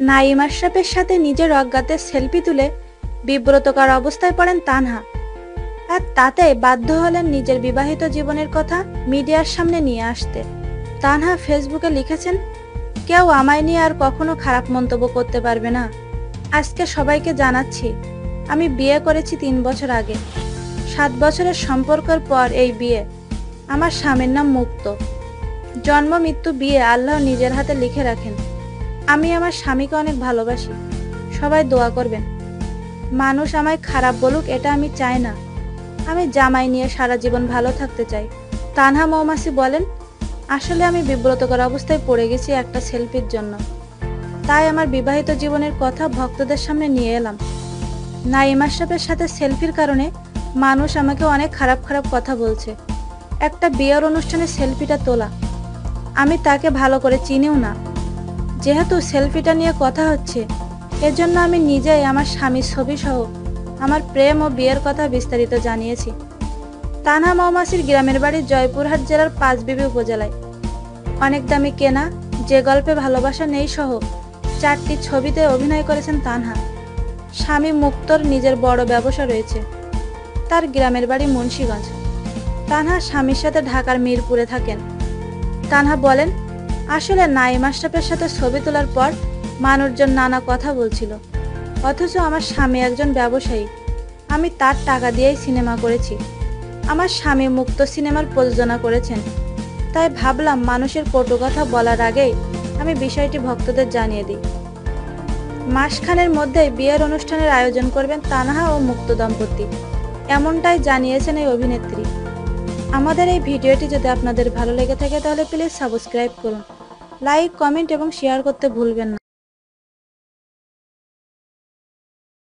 নাইম আশরাফের সাথে নিজের অজ্ঞাতে সেলফি তুলে বিব্রতকর অবস্থায় পড়েন তানহা। আর তাতে বাধ্য হলেন নিজের বিবাহিত জীবনের কথা মিডিয়ার সামনে নিয়ে আসতে। তানহা ফেসবুকে লিখেছেন, কেউ আমায় নিয়ে আর কখনো খারাপ মন্তব্য করতে পারবে না। আজকে সবাইকে জানাচ্ছি, আমি বিয়ে করেছি তিন বছর আগে। সাত বছরের সম্পর্কের পর এই বিয়ে। আমার স্বামীর নাম মুক্ত। জন্ম, মৃত্যু, বিয়ে আল্লাহ নিজের হাতে লিখে রাখেন। আমি আমার স্বামীকে অনেক ভালোবাসি। সবাই দোয়া করবেন। মানুষ আমায় খারাপ বলুক, এটা আমি চাই না। আমি জামাই নিয়ে সারা জীবন ভালো থাকতে চাই। তানহা মৌমাসি বলেন, আসলে আমি বিব্রতকর অবস্থায় পড়ে গেছি একটা সেলফির জন্য। তাই আমার বিবাহিত জীবনের কথা ভক্তদের সামনে নিয়ে এলাম। নাইম আশরাফের সাথে সেলফির কারণে মানুষ আমাকে অনেক খারাপ খারাপ কথা বলছে। একটা বিয়ের অনুষ্ঠানে সেলফিটা তোলা। আমি তাকে ভালো করে চিনিও না। যেহেতু সেলফিটা নিয়ে কথা হচ্ছে, এজন্য আমি নিজেই আমার স্বামীর ছবি সহ আমার প্রেম ও বিয়ের কথা বিস্তারিত জানিয়েছি। তানহা মৌমাসির গ্রামের বাড়ি জয়পুরহাট জেলার পাঁচবিবি উপজেলায়। অনেক দামি কেনা, যে গল্পে ভালোবাসা নেই সহ চারটি ছবিতে অভিনয় করেছেন তানহা। স্বামী মুক্তর নিজের বড় ব্যবসা রয়েছে। তার গ্রামের বাড়ি মুন্সীগঞ্জ। তানহা স্বামীর সাথে ঢাকার মিরপুরে থাকেন। তানহা বলেন, আসলে নাইম আশরাফের সাথে ছবি তোলার পর মানুষজন নানা কথা বলছিল। অথচ আমার স্বামী একজন ব্যবসায়ী। আমি তার টাকা দিয়েই সিনেমা করেছি। আমার স্বামী মুক্ত সিনেমার প্রযোজনা করেছেন। তাই ভাবলাম মানুষের কটু কথা বলার আগেই আমি বিষয়টি ভক্তদের জানিয়ে দিই। মাসখানের মধ্যেই বিয়ের অনুষ্ঠানের আয়োজন করবেন তানহা ও মুক্ত দম্পতি। এমনটাই জানিয়েছেন এই অভিনেত্রী। আমাদের এই ভিডিওটি যদি আপনাদের ভালো লেগে থাকে তাহলে প্লিজ সাবস্ক্রাইব করুন, লাইক, কমেন্ট এবং শেয়ার করতে ভুলবেন না।